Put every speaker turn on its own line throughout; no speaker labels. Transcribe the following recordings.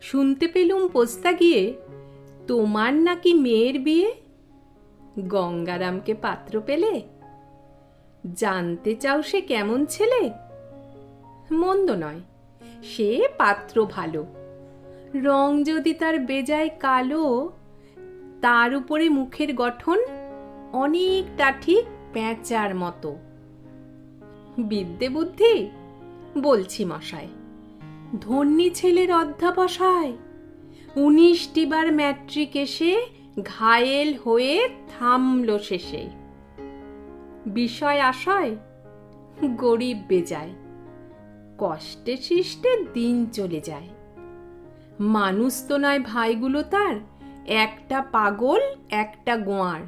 শুনতে পেলুম পোস্তা গিয়ে, তোমার নাকি মেয়ের বিয়ে? গঙ্গারামকে পাত্র পেলে? জানতে চাও সে কেমন ছেলে? মন্দ নয়, সে পাত্র ভালো। রং যদি তার বেজায় কালো, তার উপরে মুখের গঠন অনেকটা ঠিক প্যাঁচার মতো। বিদ্যে বুদ্ধি? বলছি মশাই ধন্যী ছেলের অধ্যাবসায়। উনিশটি বার ম্যাট্রিক এসে ঘায়েল হয়ে থামল শেষে। বিষয় আশয়, গরিব বেজায়। কষ্টে সৃষ্টে দিন চলে যায়। মানুষ তো নয় ভাইগুলো তার, একটা পাগল, একটা গোয়ার।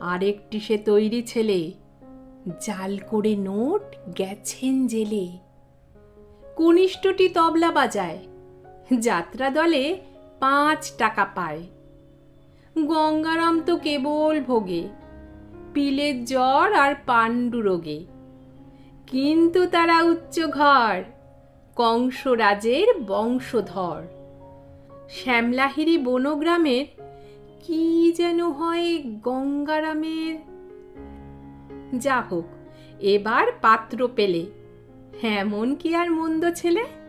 আরেকটি সে তৈরি ছেলে, জাল করে নোট গেছেন জেলে। কনিষ্ঠটি তবলা বাজায়। যাত্রা দলে পাঁচ টাকা পায়। গঙ্গারাম তো কেবল ভোগে, পিলের জ্বর আর পাণ্ডু রোগে। কিন্তু তারা উচ্চ ঘর, কংসরাজের বংশধর। শ্যামলাহিরি বনগ্রামের কি যেন হয় গঙ্গারামের? যা হোক এবার পাত্র পেলে। এমন কি আর মন্দ ছেলে?